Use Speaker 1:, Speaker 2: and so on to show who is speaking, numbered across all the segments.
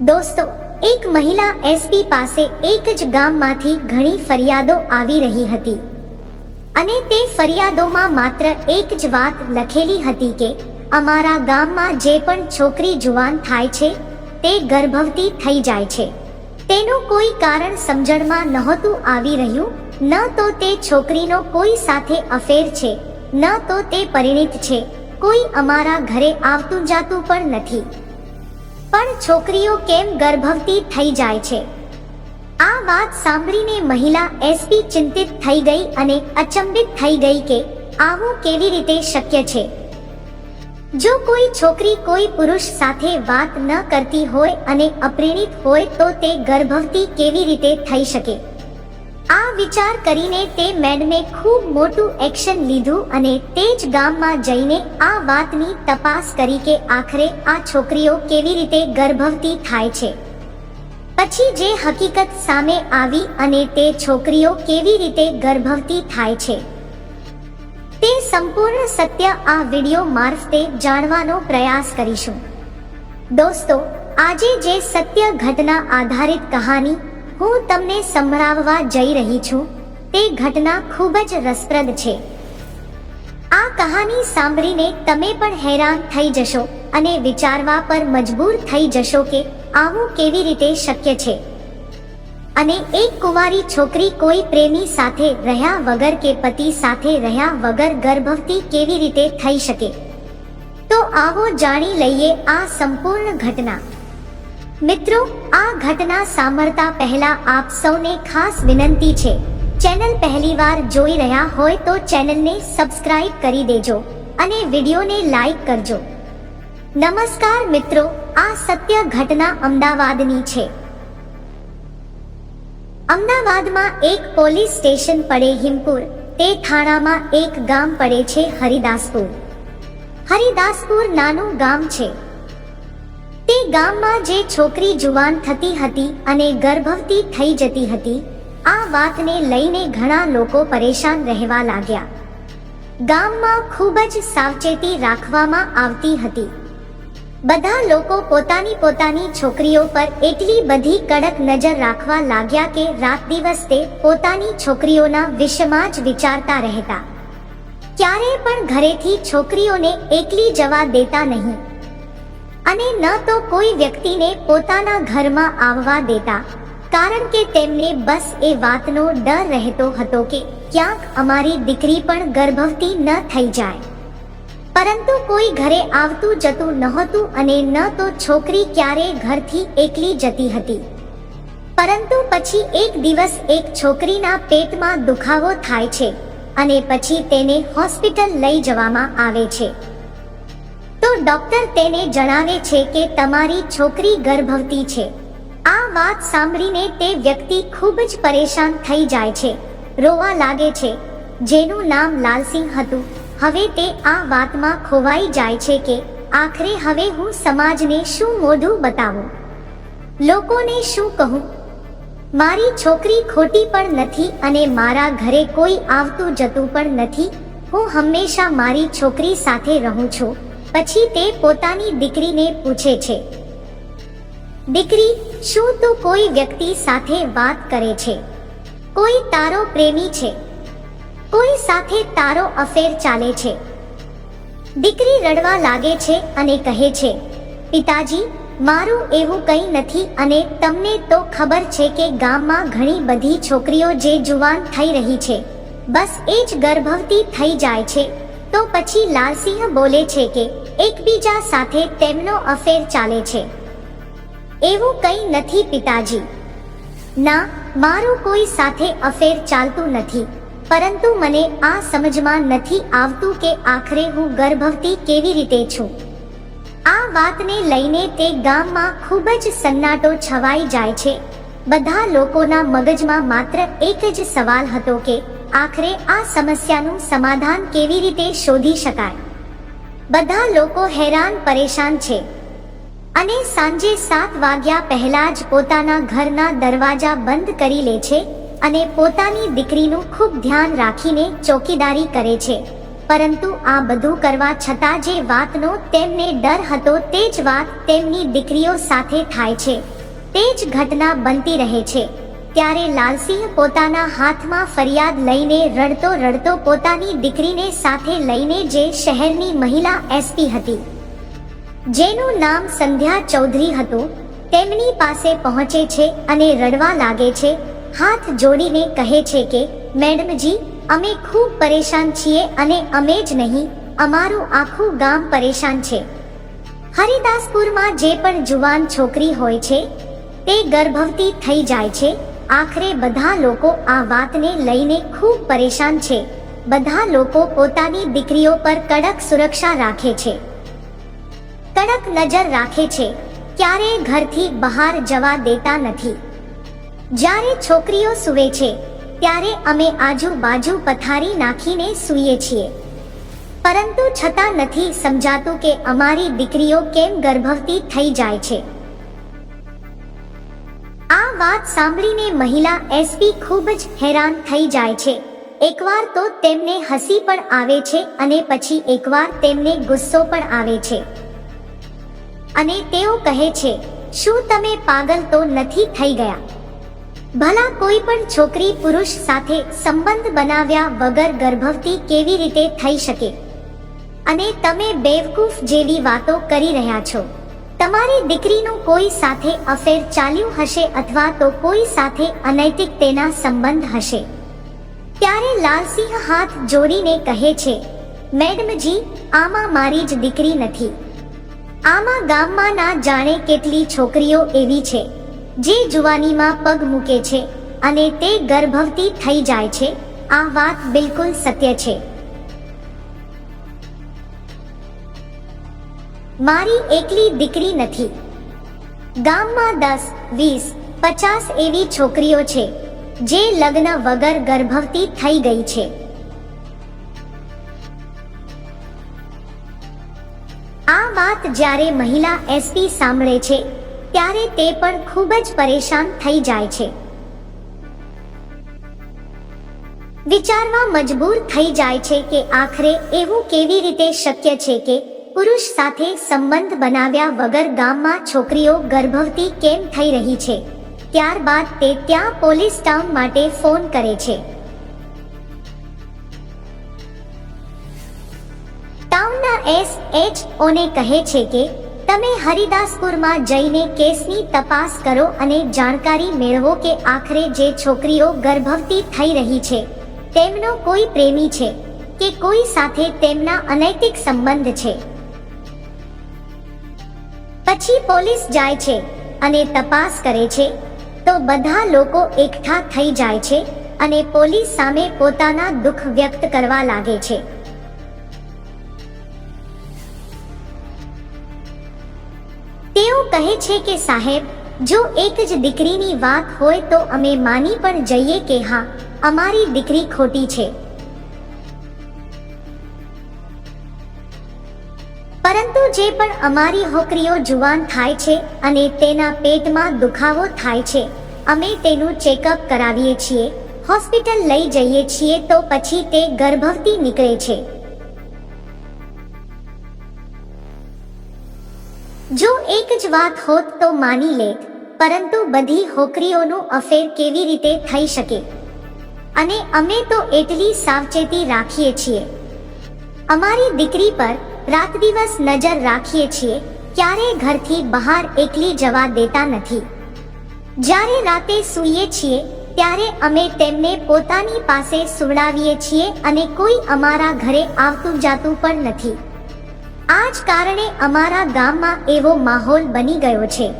Speaker 1: દોસ્તો, એક મહિલા એસપી પાસે એક જ ગામમાંથી ઘણી ફરિયાદો આવી રહી હતી. અને તે ફરિયાદોમાં માત્ર એક જ વાત લખેલી હતી કે, અમારા ગામમાં જે પણ છોકરી જુવાન થાય છે, તે ગર્ભવતી થઈ જાય છે. તેનું કોઈ કારણ સમજણમાં નહોતું આવી રહ્યું, ન તો તે છોકરીનો કોઈ સાથે અફેર છે, ન તો તે પરિણિત છે, કોઈ અમારા ઘરે આવતું જાતું પણ નથી. પણ છોકરીઓ કેમ ગર્ભવતી થઈ જાય છે? આ વાત સાંભળીને મહિલા એસપી ચિંતિત થઈ ગઈ અને અચંબિત થઈ ગઈ કે આવું કેવી રીતે શક્ય છે? જો કોઈ છોકરી કોઈ પુરુષ સાથે વાત ન કરતી હોય અને અપ્રેરિત હોય તો તે ગર્ભવતી કેવી રીતે થઈ શકે? આ વિચાર કરીને તે મેડમે ખૂબ મોટું એક્શન લીધું અને તે જ ગામમાં જઈને આ વાતની તપાસ કરી કે આખરે આ છોકરીઓ કેવી રીતે ગર્ભવતી થાય છે. પછી જે હકીકત સામે આવી અને તે છોકરીઓ કેવી રીતે ગર્ભવતી થાય છે. તે સંપૂર્ણ સત્ય આ વિડિયો મારફતે જાણવાનો પ્રયાસ કરીશું. દોસ્તો, આજે જે સત્ય ઘટના આધારિત કહાની હું તમને સંભળાવવા જઈ રહી છું. તે ઘટના ખૂબ જ રસપ્રદ છે. આ કહાની સાંભળીને તમે પણ હેરાન થઈ જશો અને વિચારવા પર મજબૂર થઈ જશો કે આવું કેવી રીતે શક્ય છે. અને એક કુંવારી છોકરી કોઈ પ્રેમી સાથે રહ્યા વગર કે પતિ સાથે રહ્યા વગર ગર્ભવતી કેવી રીતે થઈ શકે? તો આવો જાણી લઈએ આ સંપૂર્ણ ઘટના. મિત્રો, આ ઘટના સાંભળતા પહેલા આપ સૌને ખાસ વિનંતી છે. ચેનલ પહેલીવાર જોઈ રહ્યા હોય તો ચેનલને સબસ્ક્રાઇબ કરી દેજો અને વિડીયોને લાઈક કરજો. નમસ્કાર મિત્રો, આ સત્ય ઘટના અમદાવાદની છે. અમદાવાદમાં એક પોલીસ સ્ટેશન પડે હિમપુર તે થાણામાં એક ગામ પડે છે હરિદાસપુર. હરિદાસપુર નાનું ગામ છે. તે ગામમાં જે છોકરી જુવાન થતી હતી અને ગર્ભવતી થઈ જતી હતી, આ વાતને લઈને ઘણા લોકો પરેશાન રહેવા લાગ્યા. ગામમાં ખૂબ જ સાવચેતી રાખવામાં આવતી હતી. બધા લોકો પોતાની પોતાની છોકરીઓ પર એટલી બધી કડક નજર રાખવા લાગ્યા કે રાત દિવસ તે પોતાની છોકરીઓના વિશેમાં જ વિચારતા રહેતા. ક્યારે પણ ઘરેથી છોકરીઓને એકલી જવા દેતા નહીં. અને ન તો કોઈ વ્યક્તિને પોતાના ઘરમાં આવવા દેતા. કારણ કે તેમને બસ એ વાતનો ડર રહેતો હતો કે ક્યાંક અમારી દીકરી પણ ગર્ભવતી ન થઈ જાય. પરંતુ કોઈ ઘરે આવતું જતું નહોતું અને ન તો છોકરી ક્યારે ઘરથી એકલી જતી હતી. પરંતુ પછી એક દિવસ એક છોકરીના પેટમાં દુખાવો થાય છે અને પછી તેને હોસ્પિટલ લઈ જવામાં આવે છે. ડોક્ટર તેને જણાવે છે કે તમારી છોકરી ગર્ભવતી છે. આ વાત સાંભળીને તે વ્યક્તિ ખૂબ જ પરેશાન થઈ જાય છે. રોવા લાગે છે. જેનું નામ લાલસિંહ હતું. હવે તે આ વાતમાં ખોવાઈ જાય છે કે આખરે હવે હું સમાજને શું મોઢું બતાવું? લોકોને શું કહું? મારી છોકરી ખોટી પણ નથી અને મારા ઘરે કોઈ આવતું જતું પણ નથી. હું હંમેશા મારી છોકરી સાથે રહું છું. પછી તે પોતાની દીકરીને પૂછે છે, દીકરી, શું તું કોઈ વ્યક્તિ સાથે વાત કરે છે? કોઈ તારો પ્રેમી છે? કોઈ સાથે તારો અફેર ચાલે છે? દીકરી રડવા લાગે છે અને કહે છે, પિતાજી, મારું એવું કંઈ નથી અને તમને તો ખબર છે કે ગામમાં ઘણી બધી છોકરીઓ જે જુવાન થઈ રહી છે. બસ એ જ ગર્ભવતી થઈ જાય છે. તો પછી લાલસિંહ બોલે છે કે એકબીજા સાથે તેમનો અફેર ચાલે છે. એવું કંઈ નથી પિતાજી. ના, મારું કોઈ સાથે અફેર ચાલતું નથી, પરંતુ મને આ સમજમાં નથી આવતું કે આખરે હું ગર્ભવતી કેવી રીતે છું. આ વાતને લઈને તે ગામમાં ખૂબ જ સન્નાટો છવાઈ જાય છે. બધા લોકોના મગજમાં માત્ર એક જ સવાલ હતો કે, આખરે આ સમસ્યાનું સમાધાન કેવી રીતે શોધી શકાય? બધા લોકો હેરાન, પરેશાન છે. અને સાંજે સાત વાગ્યા પહેલા જ પોતાના ઘરના દરવાજા બંધ કરી લે છે અને પોતાની દીકરીનું ખૂબ ધ્યાન રાખીને ચોકીદારી કરે છે. પરંતુ આ બધું કરવા છતાં જે વાતનો તેમને ડર હતો તે જ વાત તેમની દીકરીઓ સાથે થાય છે. તે જ ઘટના બનતી રહે છે. ત્યારે લાલસિંહ પોતાના હાથમાં ફરિયાદ લઈને રડતો રડતો પોતાની દીકરીને સાથે લઈને જે શહેરની મહિલા એસપી હતી, જેનું નામ સંધ્યા ચૌધરી હતું, તેમની પાસે પહોંચે છે અને રડવા લાગે છે, હાથ જોડીને કહે છે કે, મેડમજી, અમે ખૂબ પરેશાન છીએ અને અમે જ નહીં, અમારું આખું ગામ પરેશાન છે. હરિદાસપુરમાં જે પણ જુવાન છોકરી હોય છે, તે ગર્ભવતી થઈ જાય છે આખરે બધા લોકો આ વાતને લઈને ખૂબ પરેશાન છે. બધા લોકો પોતાની દીકરીઓ પર કડક સુરક્ષા રાખે છે. કડક નજર રાખે છે. ક્યારેય ઘરથી બહાર જવા દેતા નથી. જ્યારે છોકરીઓ સૂવે છે, ત્યારે અમે આજુબાજુ પથારી નાખીને સૂઈએ છીએ. પરંતુ છતાં નથી સમજાતું કે અમારી દીકરીઓ કેમ ગર્ભવતી થઈ જાય છે. વાત સાંભળીને મહિલા એસપી ખૂબ જ હેરાન થઈ જાય છે. એકવાર તો તેમને હસી પણ આવે છે અને પછી એકવાર તેમને ગુસ્સો પણ આવે છે. અને તેઓ કહે છે, શું તમે પાગલ તો નથી થઈ ગયા? ભલા કોઈ પણ છોકરી પુરુષ સાથે સંબંધ બનાવ્યા વગર ગર્ભવતી કેવી રીતે થઈ શકે? અને તમે બેવકૂફ જેવી વાતો કરી રહ્યા છો. તમારી દીકરીનું કોઈ સાથે અફેર ચાલ્યું હશે અથવા તો કોઈ સાથે અનૈતિક તેના સંબંધ હશે? ત્યારે લાલસિંહ હાથ જોડીને કહે છે, મેડમજી, આમાં મારી જ દીકરી નથી. આમાં ગામમાં ના જાણે કેટલી છોકરીઓ એવી છે, જે જુવાનીમાં પગ મૂકે છે અને તે ગર્ભવતી થઈ જાય છે. આ વાત બિલકુલ સત્ય છે. મારી એકલી દીકરી નથી. ગામમાં દસ, વીસ, પચાસ એવી છોકરીઓ છે, જે લગ્ન વગર ગર્ભવતી થઈ ગઈ છે. આ વાત જ્યારે મહિલા એસપી સાંભળે છે, ત્યારે તે પણ ખૂબ જ પરેશાન થઈ જાય છે. વિચારવા મજબૂર થઈ જાય છે કે આખરે એવું કેવી રીતે શક્ય છે કે પુરુષ સાથે સંબંધ બનાવ્યા વગર ગામમાં છોકરીઓ ગર્ભવતી કેમ થઈ રહી છે? ત્યારબાદ તે ત્યાં પોલીસ ટાઉન માટે ફોન કરે છે. ટાઉનના એસ એચ ઓને કહે છે કે, તમે હરિદાસપુરમાં જઈને કેસની તપાસ કરો અને જાણકારી મેળવો કે આખરે જે છોકરીઓ ગર્ભવતી થઈ રહી છે, તેમનો કોઈ પ્રેમી છે કે કોઈ સાથે તેમના અનૈતિક સંબંધ છે. પછી પોલીસ જાય છે અને તપાસ કરે છે. તો બધા લોકો એકઠા થઈ જાય છે અને પોલીસ સામે પોતાના દુઃખ વ્યક્ત કરવા લાગે છે. તેઓ કહે છે કે, સાહેબ, જો એક જ દીકરીની વાત હોય તો અમે માની પણ જઈએ કે હા, અમારી દીકરી ખોટી છે. પરંતુ જે પણ અમારી હોકરીઓ જુવાન થાય છે અને તેના પેટમાં દુખાવો થાય છે, અમે તેનું ચેકઅપ કરાવીએ છીએ, હોસ્પિટલ લઈ જઈએ છીએ તો પછી તે ગર્ભવતી નીકળે છે. જો એક જ વાત હોત તો માની લેત પરંતુ બધી હોકરીઓનું અફેર કેવી રીતે થઈ શકે? અને અમે તો એટલી સાવચેતી રાખીએ છીએ. અમારી દીકરી પર રાત દિવસ નજર રાખીએ છીએ ક્યારે ઘરથી બહાર એકલી જવા દેતા નથી. જ્યારે રાતે સૂઈએ છીએ, ત્યારે અમે તેમને પોતાની પાસે સુવડાવીએ છીએ અને કોઈ અમારા ઘરે આવતું જાતું પણ નથી. આ જ કારણે અમારા ગામમાં એવો માહોલ બની ગયો છે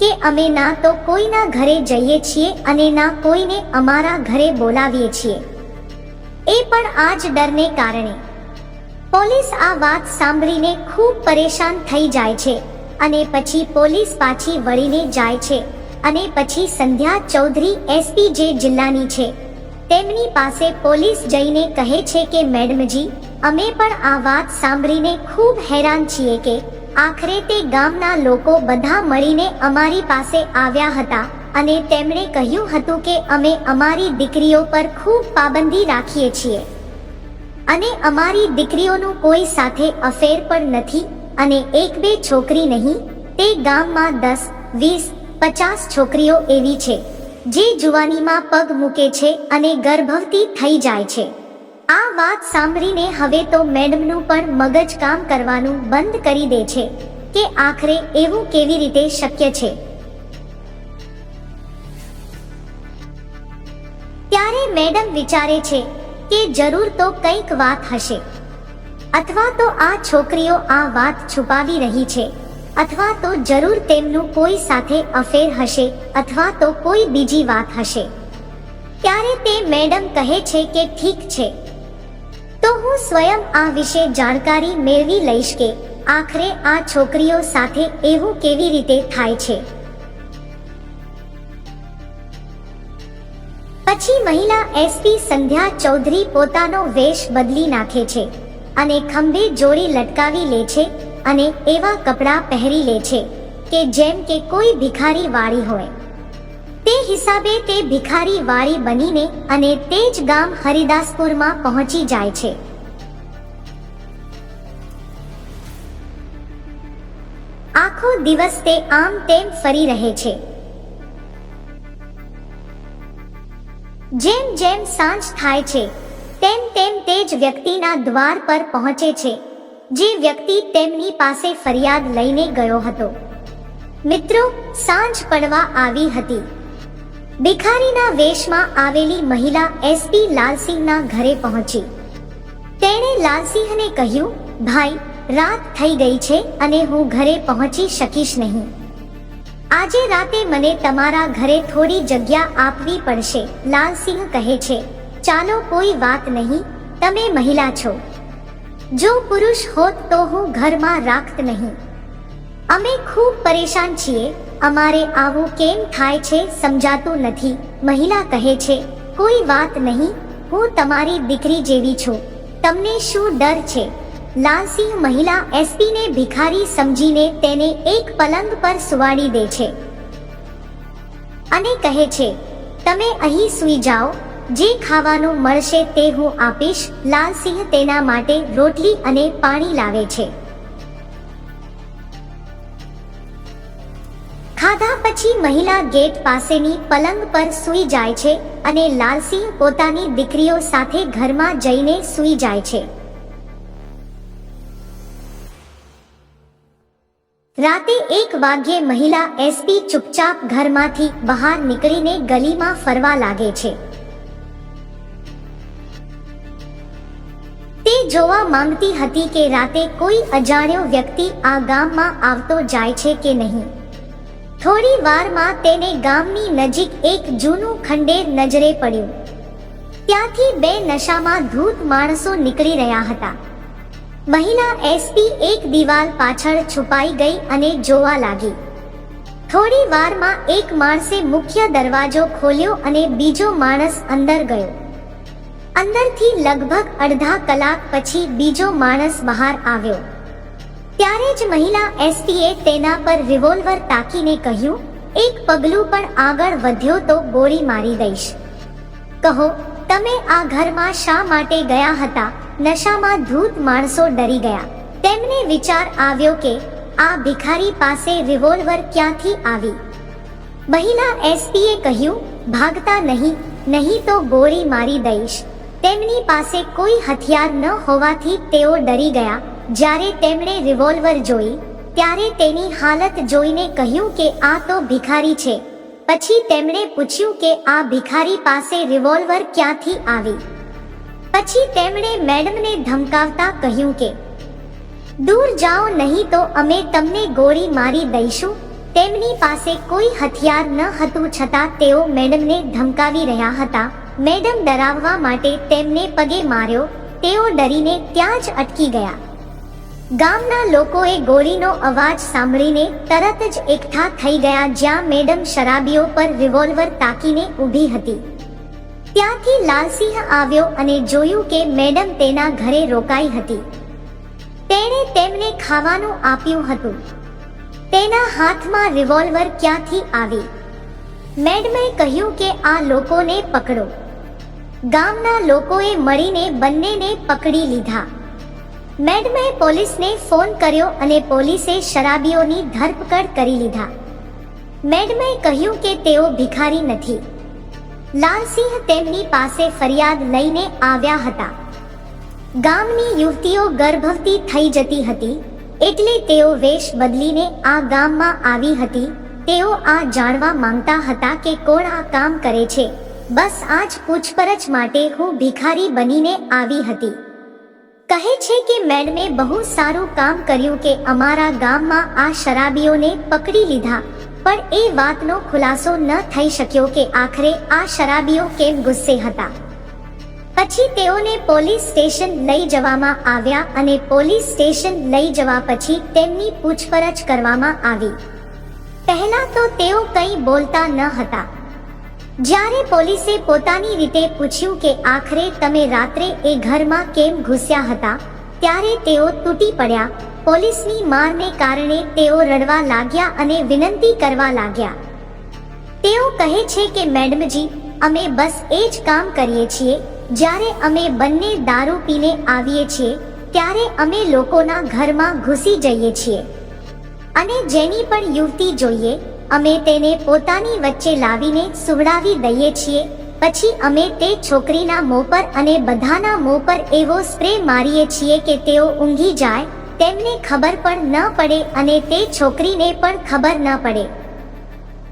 Speaker 1: કે અમે ના તો કોઈના ઘરે જઈએ છીએ અને ના કોઈને અમારા ઘરે બોલાવીએ છીએ. એ પણ આ જ ડરને કારણે. પોલીસ આ વાત સાંભળીને ખૂબ પરેશાન થઈ જાય છે અને પછી પોલીસ પાછી વળીને જાય છે અને પછી સંધ્યા ચૌધરી એસપી જે જિલ્લાની છે. તેમની પાસે પોલીસ જઈને કહે છે કે, મેડમજી, અમે પણ આ વાત સાંભળીને ખૂબ હેરાન છીએ કે આખરે તે ગામના લોકો બધા મળીને અમારી પાસે આવ્યા હતા અને તેમણે કહ્યું હતું કે અમે અમારી દીકરીઓ પર ખૂબ પાબંદી રાખીએ છીએ. અને અમારી દીકરીઓનું કોઈ સાથે અફેર પણ નથી અને એક બે છોકરી નહીં, તે ગામમાં દસ, વીસ, પચાસ છોકરીઓ એવી છે, જે જુવાનીમાં પગ મૂકે છે અને ગર્ભવતી થઈ જાય છે. આ વાત સાંભળીને હવે તો મેડમનું પણ મગજ કામ કરવાનું બંધ કરી દે છે કે આખરે એવું કેવી રીતે શક્ય છે. ત્યારે મેડમ વિચારે છે કે જરૂર તો કંઈક વાત હશે. અથવા તો આ છોકરીઓ આ વાત છુપાવી રહી છે. અથવા તો જરૂર તેમનું કોઈ સાથે અફેર હશે, અથવા તો કોઈ બીજી વાત હશે. ત્યારે તે મેડમ કહે છે કે ઠીક છે. તો હું સ્વયં આ વિશે જાણકારી મેળવી લઈશ કે આખરે આ છોકરીઓ સાથે એવું કેવી રીતે થાય છે. પછી મહિલા એસપી સંધ્યા ચૌધરી પોતાનો વેશ બદલી નાખે છે અને ખંભે જોડી લટકાવી લે છે અને એવા કપડાં પહેરી લે છે કે જેમ કે કોઈ ભિખારી વાળી હોય. તે હિસાબે તે ભિખારી વાળી બનીને અને તે જ ગામ હરિદાસપુરમાં પહોંચી જાય છે. આખો દિવસ તે આમ તેમ ફરી રહે છે. જેમ જેમ સાંજ થાય છે, તેમ તેમ તે જ વ્યક્તિના દ્વાર પર પહોંચે છે, જે વ્યક્તિ તેમની પાસે ફરિયાદ લઈને ગયો હતો. મિત્રો, સાંજ પડવા આવી હતી. ભિખારીના વેશમાં આવેલી મહિલા એસપી લાલસિંહના ઘરે પહોંચી. તેણે લાલસિંહને કહ્યું, ભાઈ, રાત થઈ ગઈ છે અને હું ઘરે પહોંચી શકીશ નહીં. આજે રાતે મને તમારા ઘરે થોડી જગ્યા આપવી પડશે, લાલસિંહ કહે છે. ચાલો કોઈ વાત નહીં, તમે મહિલા છો. જો પુરુષ હોત તો હું ઘરમાં રાખત નહીં. અમે ખૂબ પરેશાન છીએ, અમારે આવું કેમ થાય છે સમજાતું નથી, મહિલા કહે છે. કોઈ વાત નહીં, હું તમારી દીકરી જેવી છું. તમને શું ડર છે? લાલસિંહ મહિલા એસપીને ભિખારી સમજીને તેને એક પલંગ પર સુવાડી દે છે. અને કહે છે, તમે અહીં સૂઈ જાઓ. જે ખાવાનું મળશે તે હું આપીશ. લાલસિંહ તેના માટે રોટલી અને પાણી લાવે છે. ખાધા પછી મહિલા ગેટ પાસેની પલંગ પર સૂઈ જાય છે અને લાલસિંહ પોતાની દીકરીઓ સાથે ઘરમાં જઈને સૂઈ જાય છે. રાતે એક વાગ્યે મહિલા એસપી ચૂપચાપ ઘરમાંથી બહાર નીકળીને ગલીમાં ફરવા લાગે છે. તે જોવા માંગતી હતી કે રાતે કોઈ અજાણ્યો વ્યક્તિ આ ગામમાં આવતો જાય છે કે નહીં. થોડી વારમાં તેને ગામની નજીક એક જૂનું ખંડેર નજરે પડ્યું. ત્યાંથી બે નશામાં ધૂત માણસો નીકળી રહ્યા હતા. મહિલા એસપી એક દિવાલ પાછળ છુપાઈ ગઈ અને જોવા લાગી. થોડી વારમાં એક માણસે મુખ્ય દરવાજો ખોલ્યો અને બીજો માણસ અંદર ગયો. અંદરથી લગભગ અડધા કલાક પછી બીજો માણસ બહાર આવ્યો. ત્યારે જ મહિલા એસપીએ તેના પર રિવોલ્વર તાકીને કહ્યું, એક પગલું પણ આગળ વધ્યો તો ગોળી મારી દઈશ. કહો તમે આ ઘરમાં શા માટે ગયા હતા? નશામાં ધૂત માણસો ડરી ગયા. તેમને વિચાર આવ્યો કે આ ભિખારી પાસે રિવોલ્વર ક્યાંથી આવી? મહિલા એસપીએ કહ્યું, ભાગતા નહીં નહીં તો ગોળી મારી દઈશ. તેમની પાસે કોઈ હથિયાર ન હોવાથી તેઓ ડરી ગયા. જ્યારે તેમણે રિવોલ્વર જોઈ, ત્યારે તેની હાલત જોઈને કહ્યું કે આ તો ભિખારી છે. પછી તેમણે પૂછ્યું કે આ ભિખારી પાસે રિવોલ્વર ક્યાંથી આવી? પછી તેમણે મેડમને ધમકાવતા કહ્યું કે, દૂર જાઓ નહીં તો અમે તમને ગોળી મારી દઈશું. તેમની પાસે કોઈ હથિયાર ન હતું છતાં તેઓ મેડમને ધમકાવી રહ્યા હતા. મેડમ ડરાવવા માટે તેમને પગે માર્યો. તેઓ ડરીને ત્યાં જ અટકી ગયા. ગામના લોકોએ ગોળીનો અવાજ સાંભળીને તરત જ એકઠા થઈ ગયા જ્યાં મેડમ શરાબીઓ પર રિવોલ્વર તાકીને ઊભી હતી. ત્યાંથી લાલસિંહ આવ્યો અને જોયું કે મેડમ તેના ઘરે રોકાઈ હતી. તેણે તેમને ખાવાનું આપ્યું હતું. તેના હાથમાં રિવોલ્વર ક્યાંથી આવી? મેડમે કહ્યું કે આ લોકોને પકડો. ગામના લોકોએ મળીને બંનેને પકડી લીધા. મેડમે પોલીસને ફોન કર્યો અને પોલીસે શરાબીઓની ધરપકડ કરી લીધા. મેડમે કહ્યું કે તેઓ ભિખારી નથી. લાલસિંહ તેમની પાસે ફરિયાદ લઈને આવ્યા હતા. ગામની યુવતીઓ ગર્ભવતી થઈ જતી હતી, એટલે તેઓ વેશ બદલીને આ ગામમાં આવી હતી. તેઓ આ જાણવા માંગતા હતા કે કોણ આ કામ કરે છે. બસ આજ પૂછપરછ માટે હું ભિખારી બનીને આવી હતી. કહે છે કે મેડમે બહુ સારું કામ કર્યું કે અમારા ગામમાં આ શરાબીઓને પકડી લીધા. પણ એ વાતનો ખુલાસો ન થઈ શક્યો કે આખરે આ શરાબીઓ કેમ ગુસ્સે હતા. પછી તેઓને પોલીસ સ્ટેશન લઈ જવામાં આવ્યા અને પોલીસ સ્ટેશન લઈ જવા પછી તેમની પૂછપરછ કરવામાં આવી. પહેલા તો તેઓ કંઈ બોલતા ન હતા. જ્યારે પોલીસે પોતાની રીતે પૂછ્યું કે આખરે તમે રાત્રે એ ઘરમાં કેમ ઘૂસ્યા હતા, ત્યારે તેઓ તૂટી પડ્યા. પોલીસની મારને કારણે તેઓ રડવા લાગ્યા અને વિનંતી કરવા લાગ્યા. તેઓ કહે છે કે, મેડમજી, અમે બસ એ જ કામ કરીએ છીએ. જ્યારે અમે બંને દારૂ પીને આવીએ છીએ, ત્યારે અમે લોકોના ઘરમાં ઘૂસી જઈએ છીએ. અને જેની પણ યુવતી જોઈએ અમે તેને પોતાની વચ્ચે લાવીને સુવડાવી દઈએ છીએ. પછી અમે તે છોકરીના મોં પર અને બધાના મોં પર એવો સ્પ્રે મારીએ છીએ કે તેઓ ઊંઘી જાય. તેમને ખબર પણ ન પડે અને તે છોકરીને પણ ખબર ન પડે.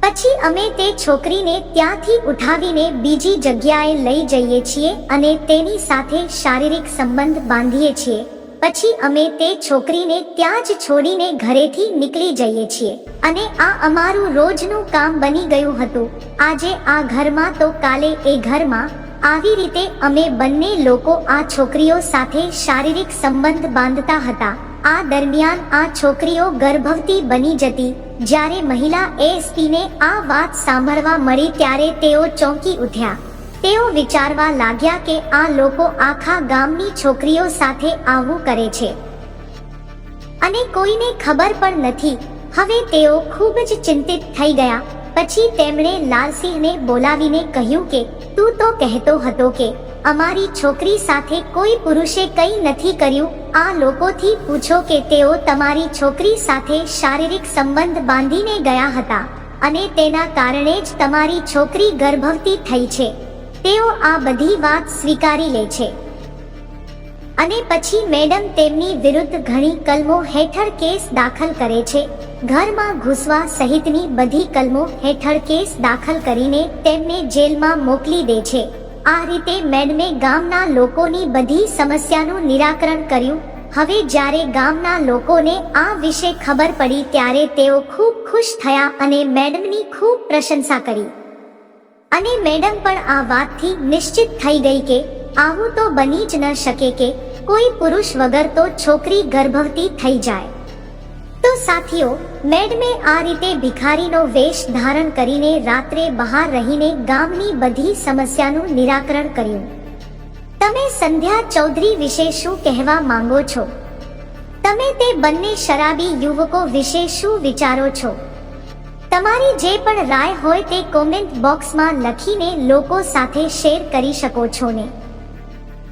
Speaker 1: પછી અમે તે છોકરીને ત્યાંથી ઉઠાવીને બીજી જગ્યાએ લઈ જઈએ છીએ અને તેની સાથે શારીરિક સંબંધ બાંધીએ છીએ. પછી અમે તે છોકરીને ત્યાં જ છોડીને ઘરેથી નીકળી જઈએ છીએ. અને આ અમારું રોજનું કામ બની ગયું હતું. આજે આ ઘરમાં તો કાલે એ ઘરમાં, આવી રીતે અમે બંને લોકો આ છોકરીઓ સાથે શારીરિક સંબંધ બાંધતા હતા. આ દરમિયાન આ છોકરીઓ ગર્ભવતી બની જતી. જ્યારે મહિલા એસપીને આ વાત સાંભળવા મળી ત્યારે તેઓ ચોંકી ઉઠ્યા. તેઓ વિચારવા લાગ્યા કે આ લોકો આખા ગામની છોકરીઓ સાથે આવું કરે છે. અને કોઈને ખબર પણ નથી. હવે તેઓ ખૂબ જ ચિંતિત થઈ ગયા. પછી તેમણે લાલસિંહને બોલાવીને કહ્યું કે, તું તો કહેતો હતો કે, અમારી છોકરી સાથે કોઈ પુરુષે કંઈ નથી કર્યું. આ લોકોથી પૂછો કે તેઓ તમારી છોકરી સાથે શારીરિક સંબંધ બાંધીને ગયા હતા. અને તેના કારણે જ તમારી છોકરી ગર્ભવતી થઈ છે. તેઓ આ બધી વાત સ્વીકારી લે છે. અને પછી મેડમ તેમની વિરુદ્ધ ઘણી કલમો હેઠળ કેસ દાખલ કરે છે. ઘરમાં ઘૂસવા સહિતની બધી કલમો હેઠળ કેસ દાખલ કરીને તેમને જેલમાં મોકલી દે છે. આ રીતે મેડમે ગામના લોકોની બધી સમસ્યાનું નિરાકરણ કર્યું. હવે જ્યારે ગામના લોકોને આ વિશે ખબર પડી ત્યારે તેઓ ખૂબ ખુશ થયા અને મેડમની ખૂબ પ્રશંસા કરી. અને મેડમ પણ આ વાતથી નિશ્ચિત થઈ ગઈ કે આવું તો બની જ ન શકે કે કોઈ પુરુષ વગર તો છોકરી ગર્ભવતી થઈ જાય. તો સાથીઓ, મેડમે આ રીતે ભિખારીનો વેશ ધારણ કરીને રાત્રે બહાર રહીને ગામની બધી સમસ્યાનું નિરાકરણ કર્યું. તમે સંધ્યા ચૌધરી વિશે શું કહેવા માંગો છો? તમે તે બંને શરાબી યુવકો વિશે શું વિચારો છો? તમારી જે પણ રાય હોય તે કોમેન્ટ બોક્સમાં લખીને લોકો સાથે શેર કરી શકો છો ને.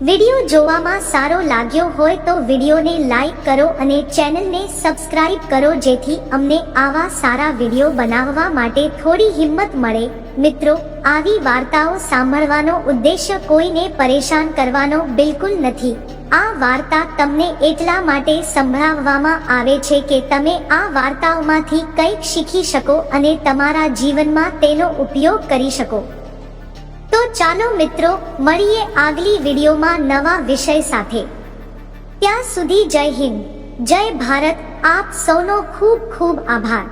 Speaker 1: વિડિયો જોવામાં સારો લાગ્યો હોય તો વિડિયોને લાઈક કરો અને ચેનલને સબસ્ક્રાઇબ કરો જેથી અમને આવા સારા વિડિયો બનાવવા માટે થોડી હિંમત મળે. મિત્રો, આવી વાર્તાઓ સાંભળવાનો ઉદ્દેશ્ય કોઈને પરેશાન કરવાનો બિલકુલ નથી. આ વાર્તા તમને એટલા માટે સંભળાવવામાં આવે છે કે તમે આ વાર્તાઓમાંથી કંઈક શીખી શકો અને તમારા જીવનમાં તેનો ઉપયોગ કરી શકો. તો ચાલો મિત્રો, મળીએ આગલી વિડીયોમાં નવા વિષય સાથે. ત્યાં સુધી જય હિન્દ. જય ભારત. આપ સૌનો ખૂબ ખૂબ આભાર.